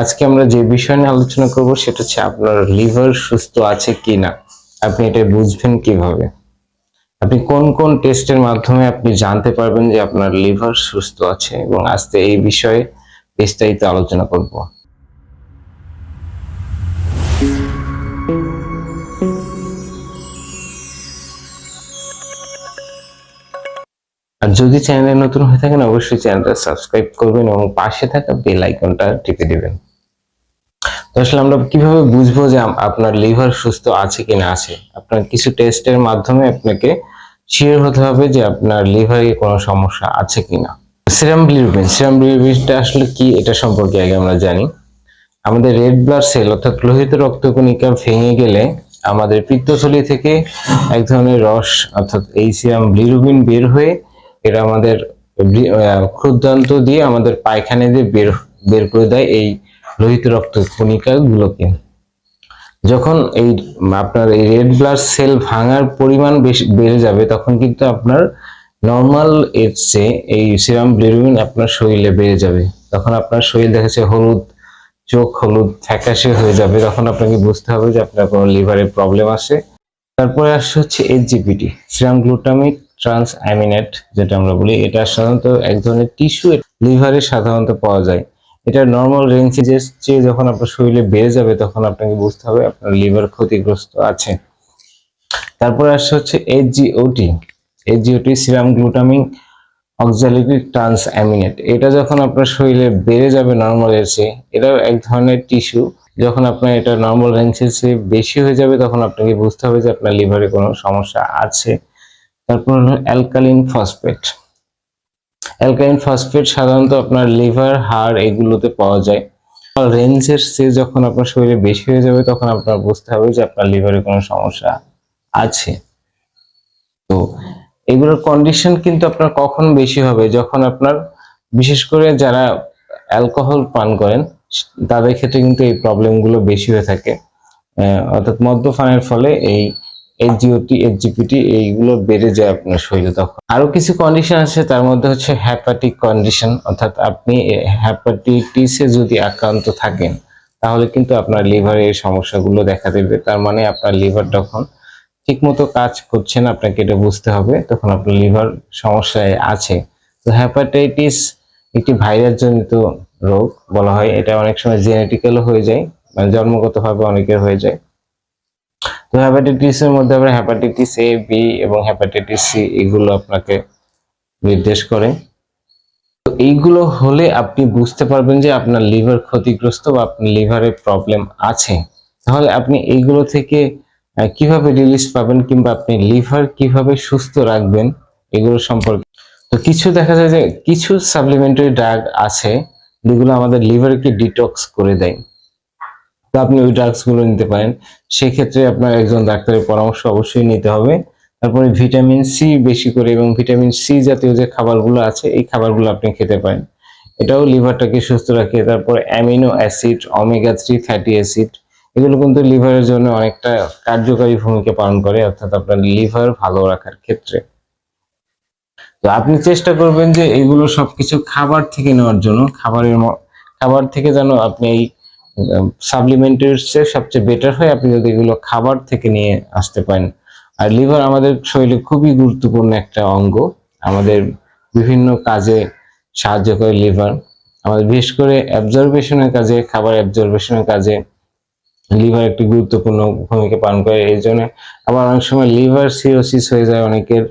আজকে আমরা যে বিষয় নিয়ে আলোচনা করব সেটা হচ্ছে আপনার লিভার সুস্থ আছে কি না আপনি এটা বুঝবেন কীভাবে? আপনি কোন কোন টেস্টের মাধ্যমে আপনি জানতে পারবেন যে আপনার লিভার সুস্থ আছে? এবং আজকে এই বিষয়ে বিস্তারিত আলোচনা করব। আর যদি চ্যানেলে নতুন হয়ে থাকেন, অবশ্যই চ্যানেলটা সাবস্ক্রাইব করবেন এবং পাশে থাকা বেল আইকনটা টিপে দিবেন। আসলে আমরা কীভাবে বুঝব যে আপনার লিভার সুস্থ আছে কি না আছে? আপনার কিছু টেস্টের মাধ্যমে আপনাকে শিওর হতে হবে যে আপনার লিভারে কোনো সমস্যা আছে কিনা। সিরাম বিলিরুবিন সিরাম বিলিরুবিনটা আসলে কি এটা সম্পর্কে আগে আমরা জানি। আমাদের রেড ব্লাড সেল অর্থাৎ লোহিত রক্তকণিকা ভেঙে গেলে আমাদের পিত্তথলি থেকে এক ধরনের রস অর্থাৎ এই সিরাম বিলিরুবিন বের হয়ে এটা আমাদের ক্ষুদ্রান্ত দিয়ে আমাদের পায়খানা দিয়ে বের বের করে দেয় এই লোহিত রক্ত কণিকা গুলোকে যখন এই আপনার এই রেড ব্লাড সেল ভাঙার পরিমাণ বেশি বেড়ে যাবে, তখন কিন্তু আপনার নর্মাল এর এই সিরাম বিলিরুবিন আপনার শরীরে বেড়ে যাবে। তখন আপনার শরীর দেখাচ্ছে হলুদ, চোখ হলুদ, ফ্যাকাশে হয়ে যাবে। তখন আপনাকে বুঝতে হবে যে আপনার কোনো লিভারের প্রবলেম আছে। তারপরে আসছে হচ্ছে এইচজিপিটি সিরাম গ্লুটামিক ট্রান্স অ্যামিনেট যেটা আমরা বলি। এটা সাধারণত এক ধরনের টিস্যু লিভারে সাধারণত পাওয়া যায়। এটা নর্মাল রেঞ্জের চেয়ে যখন আপনার শরীরে বেড়ে যাবে, তখন আপনাকে বুঝতে হবে আপনার লিভার ক্ষতিগ্রস্ত আছে। তারপরে আসছে হচ্ছে SGOT SGOT serum glutamic oxalic transaminase এটা যখন আপনার শরীরে বেড়ে যাবে নর্মাল এর চেয়ে, এটাও এক ধরনের টিস্যু যখন আপনার এটা নর্মাল রেঞ্জের চেয়ে বেশি হয়ে যাবে, তখন আপনাকে বুঝতে হবে যে আপনার লিভারে কোনো সমস্যা আছে। তারপর হলো অ্যালকালিন ফসফেট অ্যালকালিন ফসফেট সাধারণত আপনার লিভার, হাড় এগুলোতে পাওয়া যায়। রেঞ্জের চেয়ে যখন আপনার শরীরে বেশি হয়ে যাবে, তখন আপনার বুঝতে হবে যে আপনার লিভারে কোনো সমস্যা আছে। তো এগুলোর কন্ডিশন কিন্তু আপনার কখন বেশি হবে? যখন আপনার, বিশেষ করে যারা অ্যালকোহল পান করেন, তাদের ক্ষেত্রে কিন্তু এই প্রবলেমগুলো বেশি হয়ে থাকে। অর্থাৎ মদ্যপানের ফলে এই এইচজিওটি এইচজিপিটি এইগুলো বেড়ে যায় আপনার শরীরে তখন। আরও কিছু কন্ডিশন আছে, তার মধ্যে হচ্ছে হ্যাপাটিক কন্ডিশন অর্থাৎ আপনি হ্যাপাটিটিসে যদি আক্রান্ত থাকেন, তাহলে কিন্তু আপনার লিভারে এই সমস্যাগুলো দেখা দেবে। তার মানে আপনার লিভার তখন ঠিকমতো কাজ করছে না, আপনাকে এটা বুঝতে হবে, তখন আপনার লিভার সমস্যায় আছে। তো হ্যাপাটাইটিস একটি ভাইরাস জনিত রোগ বলা হয়। এটা অনেক সময় জেনেটিক্যালও হয়ে যায় মানে জন্মগতভাবে অনেকের হয়ে যায়। তো হ্যাপাটাইটিস এর মধ্যে আবার হ্যাপাটাইটিস এ বি এবং হ্যাপাটাইটিস সি এগুলো আপনাকে নির্দেশ করে। তো এইগুলো হলে আপনি বুঝতে পারবেন যে আপনার লিভার ক্ষতিগ্রস্ত বা আপনার লিভারে প্রবলেম আছে। তাহলে আপনি এইগুলো থেকে কীভাবে রিলিজ পাবেন কিংবা আপনি লিভার কীভাবে সুস্থ রাখবেন এগুলো সম্পর্কে। তো কিছু দেখা যায় যে কিছু সাপ্লিমেন্টারি ড্রাগ আছে যেগুলো আমাদের লিভারকে ডিটক্স করে দেয়। তো আপনি ওই ড্রাগসগুলো নিতে পারেন। সেক্ষেত্রে আপনার একজন ডাক্তারের পরামর্শ অবশ্যই নিতে হবে। তারপরে ভিটামিন সি বেশি করে এবং ভিটামিন সি জাতীয় যে খাবারগুলো আছে, এই খাবারগুলো আপনি খেতে পারেন। এটাও লিভারটাকে সুস্থ রাখে তারপরে amino acid omega three fatty acid এগুলো কিন্তু লিভারের জন্য অনেকটা কার্যকারী ভূমিকা পালন করে, অর্থাৎ আপনার লিভার ভালো রাখার ক্ষেত্রে। তো আপনি চেষ্টা করবেন যে এগুলো সবকিছু খাবার থেকে নেওয়ার জন্য, খাবারের খাবার থেকে যেন আপনি এই সাপ্লিমেন্টের চেয়ে সবচেয়ে বেটার হয়। আপনি যদি এগুলো খাবার থেকে নিয়ে আসতে পারেন। আর লিভার আমাদের শরীরে খুবই গুরুত্বপূর্ণ একটা অঙ্গ। আমাদের বিভিন্ন কাজে সাহায্য করে লিভার আমাদের বিশেষ করে অ্যাবজর্বেশনের কাজে, খাবার অ্যাবজর্বেশনের কাজে লিভার একটি গুরুত্বপূর্ণ ভূমিকা পালন করে। এই জন্য আবার অনেক সময় লিভার সিরোসিস হয়ে যায় অনেকের।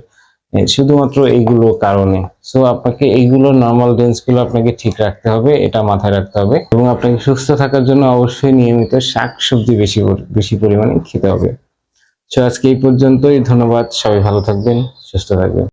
শুধুমাত্র এইগুলো কারণে। সো আপনাকে এইগুলো নর্মাল ডেন্সগুলো আপনাকে ঠিক রাখতে হবে, এটা মাথায় রাখতে হবে। এবং আপনাকে সুস্থ থাকার জন্য অবশ্যই নিয়মিত শাক সবজি বেশি বেশি পরিমাণে খেতে হবে। সো আজকে এই পর্যন্তই। ধন্যবাদ। সবাই ভালো থাকবেন, সুস্থ থাকবেন।